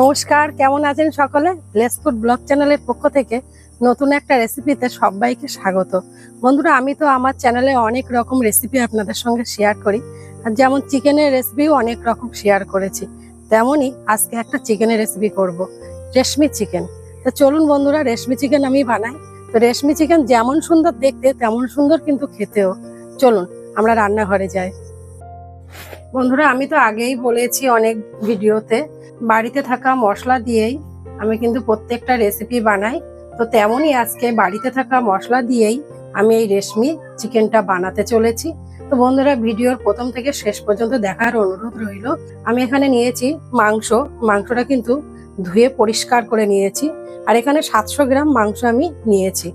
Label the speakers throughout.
Speaker 1: নমস্কার, কেমন আছেন সকলে? লেস ফুড ব্লগ চ্যানেলের পক্ষ থেকে নতুন একটা রেসিপিতে সবাইকে স্বাগত। বন্ধুরা, আমি তো আমার চ্যানেলে অনেক রকম রেসিপি আপনাদের সঙ্গে শেয়ার করি। আর যেমন চিকেনের রেসিপিও অনেক রকম শেয়ার করেছি। তেমনই আজকে একটা চিকেনের রেসিপি করব, রেশমি চিকেন। তো চলুন বন্ধুরা, রেশমি চিকেন আমি বানাই। তো রেশমি চিকেন যেমন সুন্দর দেখতে, তেমন সুন্দর কিন্তু খেতেও। চলুন, আমরা রান্নাঘরে যাই। বন্ধুরা, আমি তো আগেই বলেছি অনেক ভিডিওতে, বাড়িতে থাকা মশলা দিয়েই আমি কিন্তু প্রত্যেকটা রেসিপি বানাই। তো তেমনই আজকে বাড়িতে থাকা মশলা দিয়েই আমি এই রেশমি চিকেনটা বানাতে চলেছি। তো বন্ধুরা, ভিডিওর প্রথম থেকে শেষ পর্যন্ত দেখার অনুরোধ রইল। আমি এখানে নিয়েছি মাংস। মাংসটা কিন্তু ধুয়ে পরিষ্কার করে নিয়েছি। আর এখানে সাতশো গ্রাম মাংস আমি নিয়েছি।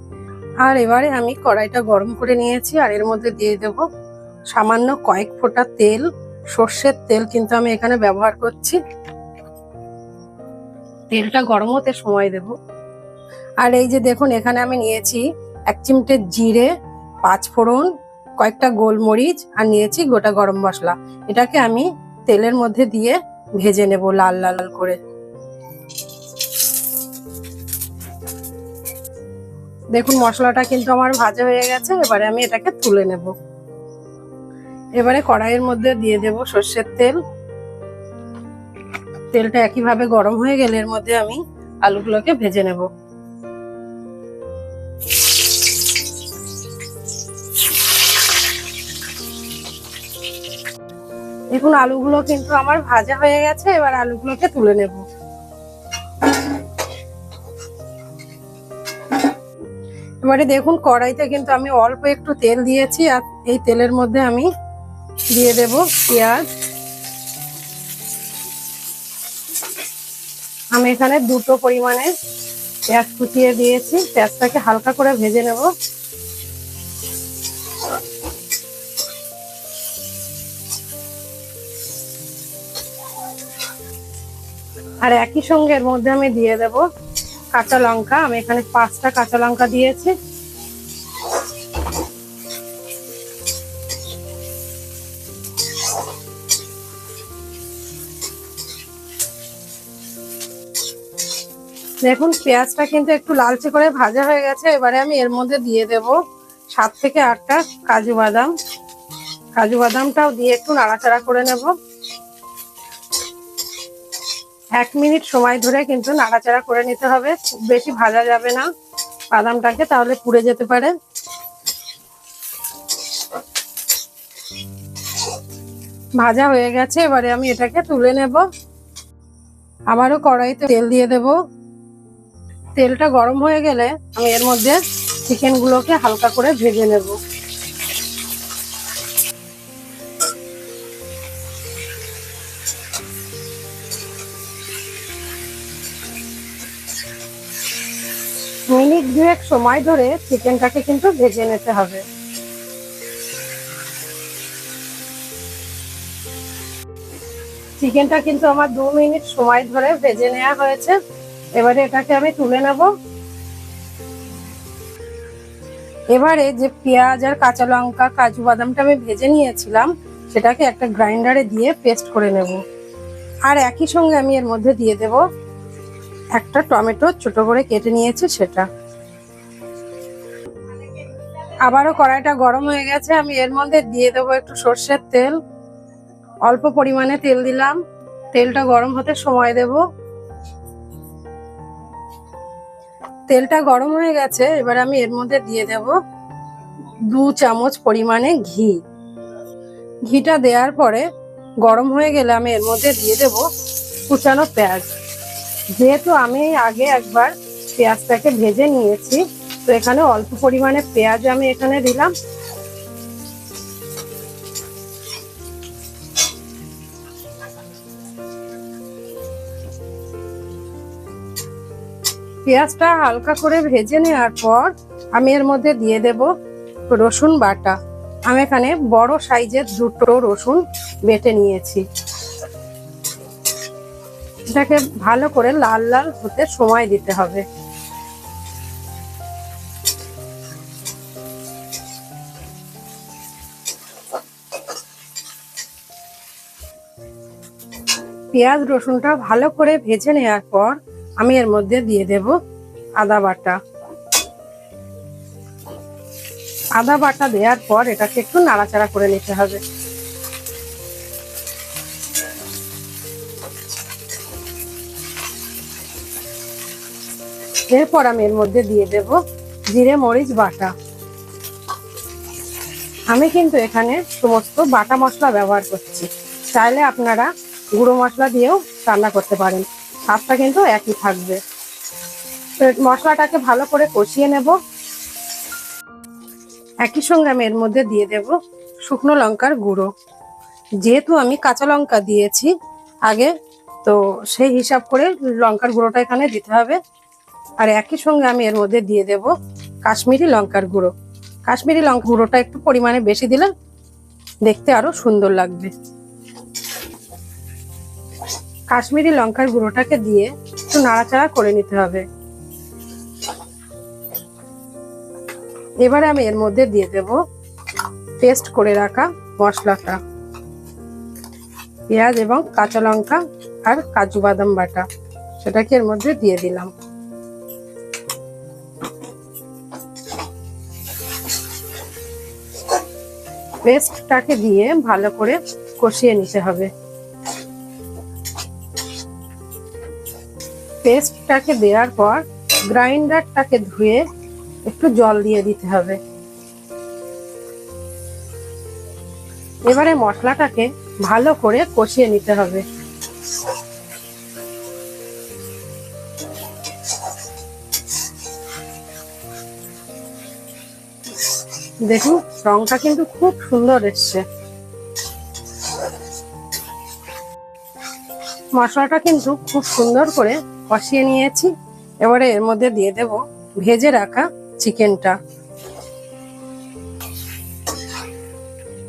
Speaker 1: আর এবারে আমি কড়াইটা গরম করে নিয়েছি। আর এর মধ্যে দিয়ে দেব সামান্য কয়েক ফোঁটা তেল। সর্ষের তেল কিন্তু আমি এখানে ব্যবহার করছি। তেলটা গরম হতে সময় দেব। আর এই যে দেখুন, এখানে আমি নিয়েছি এক চিমটে জিরে, পাঁচ ফোড়ন, কয়েকটা গোলমরিচ আর নিয়েছি গোটা গরম মশলা। এটাকে আমি তেলের মধ্যে দিয়ে ভেজে নেব লাল লাল করে। দেখুন, মশলাটা কিন্তু আমার ভাজা হয়ে গেছে, এবারে আমি এটাকে তুলে নেব। এবারে কড়াইয়ের মধ্যে দিয়ে দেব সর্ষের তেল। তেলটা একইভাবে গরম হয়ে গেলে এর মধ্যে আমি আলুগুলোকে ভেজে নেব। দেখুন, আলুগুলো কিন্তু আমার ভাজা হয়ে গেছে, এবার আলুগুলোকে তুলে নেব। এবারে দেখুন, কড়াইতে কিন্তু আমি অল্প একটু তেল দিয়েছি, আর এই তেলের মধ্যে আমি দিয়ে দেব পেঁয়াজ। আমি এখানে দুটো পরিমাণে পেঁয়াজ কুচিয়ে দিয়েছি। পেঁয়াজটাকে হালকা করে ভেজে নেব। আর একই সঙ্গে এর মধ্যে আমি দিয়ে দেব কাঁচা লঙ্কা। আমি এখানে পাঁচটা কাঁচা লঙ্কা দিয়েছি। দেখুন, পেঁয়াজটা কিন্তু একটু লালচে করে ভাজা হয়ে গেছে, এবারে আমি এর মধ্যে দিয়ে দেব সাত থেকে আটটা কাজু বাদাম। কাজু বাদামটাও দিয়ে একটু নাড়াচাড়া করে নেব। এক মিনিট সময় ধরে কিন্তু নাড়াচাড়া করে নিতে হবে, খুব বেশি ভাজা যাবে না বাদামটাকে, তাহলে পুড়ে যেতে পারে। ভাজা হয়ে গেছে, এবারে আমি এটাকে তুলে নেব। আবারও কড়াইতে তেল দিয়ে দেব। তেলটা গরম হয়ে গেলে আমি এর মধ্যে চিকেন গুলোকে হালকা করে ভেজে নেব। মিনিট দুয়েক সময় ধরে চিকেনটাকে কিন্তু ভেজে নিতে হবে। চিকেনটা কিন্তু আমার দু মিনিট সময় ধরে ভেজে নেওয়া হয়েছে। এবারে এটাকে আমি তুলে নেব। এবারে যে পেঁয়াজ আর কাঁচা লঙ্কা, কাজু বাদামটা আমি ভেজে নিয়েছিলাম, সেটাকে একটা গ্রাইন্ডারে দিয়ে পেস্ট করে নেব। আর একই সঙ্গে আমি এর মধ্যে দিয়ে দেব একটা টমেটো, ছোট করে কেটে নিয়েছে সেটা। আবারও কড়াইটা গরম হয়ে গেছে, আমি এর মধ্যে দিয়ে দেবো একটু সর্ষের তেল। অল্প পরিমাণে তেল দিলাম। তেলটা গরম হতে সময় দেব। তেলটা গরম হয়ে গেছে, এবার আমি এর মধ্যে দিয়ে দেব দু চামচ পরিমাণে ঘি। ঘিটা দেওয়ার পরে গরম হয়ে গেলে আমি এর মধ্যে দিয়ে দেব কুচানো পেঁয়াজ। যেহেতু আমি আগে একবার পেঁয়াজটাকে ভেজে নিয়েছি, তো এখানে অল্প পরিমাণে পেঁয়াজ আমি এখানে দিলাম। পেঁয়াজটা হালকা করে ভেজে নেওয়ার পর আমি এর মধ্যে দিয়ে দেব রসুন বাটা। আমি এখানে বড় সাইজের দুটো রসুন বেটে নিয়েছি। এটাকে ভালো করে লাল লাল হতে সময় দিতে হবে। পেঁয়াজ রসুনটা ভালো করে ভেজে নেওয়ার পর আমি এর মধ্যে দিয়ে দেব আদা বাটা। আদা বাটা দেওয়ার পর এটাকে একটু নাড়াচাড়া করে নিতে হবে। এরপর আমি এর মধ্যে দিয়ে দেব জিরে মরিচ বাটা। আমি কিন্তু এখানে সমস্ত বাটা মশলা ব্যবহার করছি। চাইলে আপনারা গুঁড়ো মশলা দিয়েও রান্না করতে পারেন। স্বাদটা কিন্তু একই থাকবে। মশলাটাকে ভালো করে কষিয়ে নেব। একই সঙ্গে আমি এর মধ্যে দিয়ে দেব শুকনো লঙ্কার গুঁড়ো। যেহেতু আমি কাঁচা লঙ্কা দিয়েছি আগে, তো সেই হিসাব করে লঙ্কার গুঁড়োটা এখানে দিতে হবে। আর একই সঙ্গে আমি এর মধ্যে দিয়ে দেব কাশ্মীরি লঙ্কার গুঁড়ো। কাশ্মীরি লঙ্কা গুঁড়োটা একটু পরিমাণে বেশি দিলে দেখতে আরও সুন্দর লাগবে। কাশ্মীরি লঙ্কার গুঁড়োটাকে দিয়ে একটু নাড়াচাড়া করে নিতে হবে। এবারে আমি এর মধ্যে দিয়ে দেব পেস্ট করে রাখা মশলাটা। পেঁয়াজ এবং কাঁচা লঙ্কা আর কাজু বাদাম বাটা, সেটাকে এর মধ্যে দিয়ে দিলাম। পেস্টটাকে দিয়ে ভালো করে কষিয়ে নিতে হবে। পেস্টটাকে দেওয়ার পর গ্রাইন্ডারটাকে ধুয়ে একটু জল দিয়ে দিতে হবে। এবারে মশলাটাকে ভালো করে কষিয়ে নিতে হবে। দেখুন, রংটা কিন্তু খুব সুন্দর এসছে। মশলাটা কিন্তু খুব সুন্দর করে কষিয়ে নিয়েছি। এবারে এর মধ্যে দিয়ে দেব ভেজে রাখা চিকেনটা।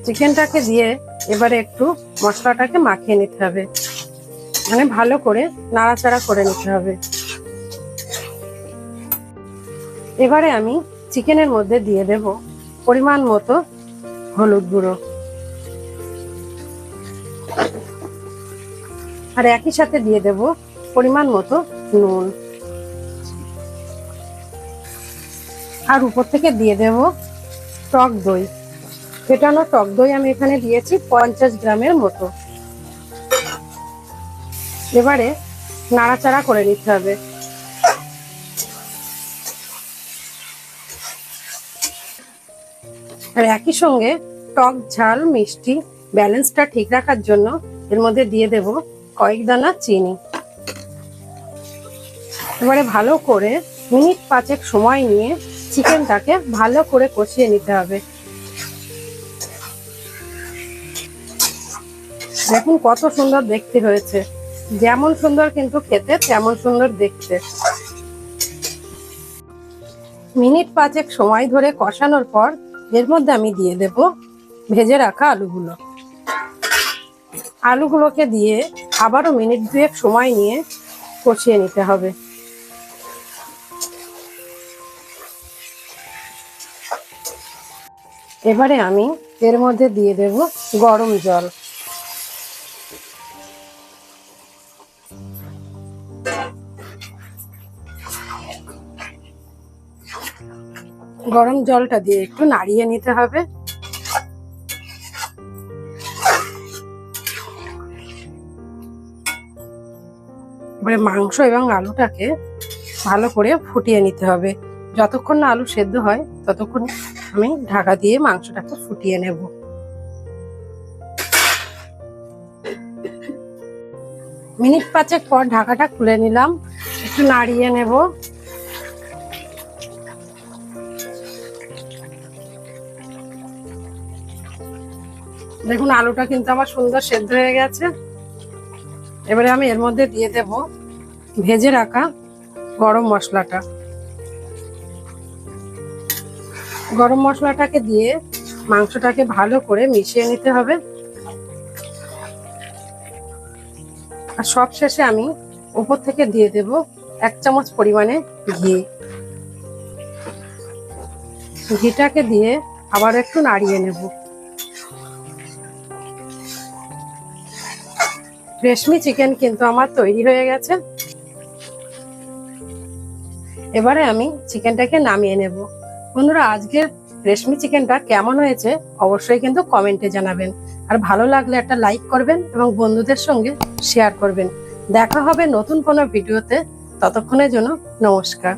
Speaker 1: চিকেনটাকে দিয়ে এবারে একটু মশলাটাকে মাখিয়ে নিতে হবে। মানে ভালো করে নাড়াচাড়া করে নিতে হবে। এবারে আমি চিকেনের মধ্যে দিয়ে দেব পরিমাণ মতো হলুদ গুঁড়ো। আর একই সাথে দিয়ে দেব পরিমাণ মতো নুন। আর উপর থেকে দিয়ে দেব টক দই। ফেটানো টক দই আমি এখানে দিয়েছি পঞ্চাশ গ্রামের মতো। এবারে নাড়াচাড়া করে নিতে হবে। আর একই সঙ্গে টক ঝাল মিষ্টি ব্যালেন্সটা ঠিক রাখার জন্য এর মধ্যে দিয়ে দেব কয়েক দানা চিনি। এবারে ভালো করে মিনিট পাঁচেক সময় নিয়ে চিকেনটাকে ভালো করে কষিয়ে নিতে হবে। দেখুন কত সুন্দর দেখতে হয়েছে। যেমন সুন্দর কিন্তু খেতে, তেমন সুন্দর দেখতে। মিনিট পাঁচেক সময় ধরে কষানোর পর এর মধ্যে আমি দিয়ে দেব ভেজে রাখা আলুগুলো। আলুগুলোকে দিয়ে আবারও মিনিট দুয়েক সময় নিয়ে কষিয়ে নিতে হবে। এবারে আমি এর মধ্যে দিয়ে দেব গরম জল। গরম জলটা দিয়ে একটু নাড়িয়ে নিতে হবে। এবারে মাংস এবং আলুটাকে ভালো করে ফুটিয়ে নিতে হবে। যতক্ষণ না আলু সেদ্ধ হয়, ততক্ষণ আমি ঢাকা দিয়ে মাংসটাকে ফুটিয়ে নেব। মিনিট পাঁচেক পর ঢাকাটা খুলে নিলাম, একটু নাড়িয়ে নেব। দেখুন, আলুটা কিন্তু আমার সুন্দর সেদ্ধ হয়ে গেছে। এবারে আমি এর মধ্যে দিয়ে দেব ভেজে রাখা গরম মশলাটা। গরম মশলাটাকে দিয়ে মাংসটাকে ভালো করে মিশিয়ে নিতে হবে। আর সব শেষে আমি উপর থেকে দিয়ে দেব এক চামচ পরিমাণে ঘি। ঘিটাকে দিয়ে আবার একটু নাড়িয়ে নেব। রেশমি চিকেন কিন্তু আমার তৈরি হয়ে গেছে। এবারে আমি চিকেনটাকে নামিয়ে নেব। বন্ধুরা, আজকের রেশমি চিকেনটা কেমন হয়েছে অবশ্যই কিন্তু কমেন্টে জানাবেন। আর ভালো লাগলে একটা লাইক করবেন এবং বন্ধুদের সঙ্গে শেয়ার করবেন। দেখা হবে নতুন কোনো ভিডিওতে। ততক্ষণের জন্য নমস্কার।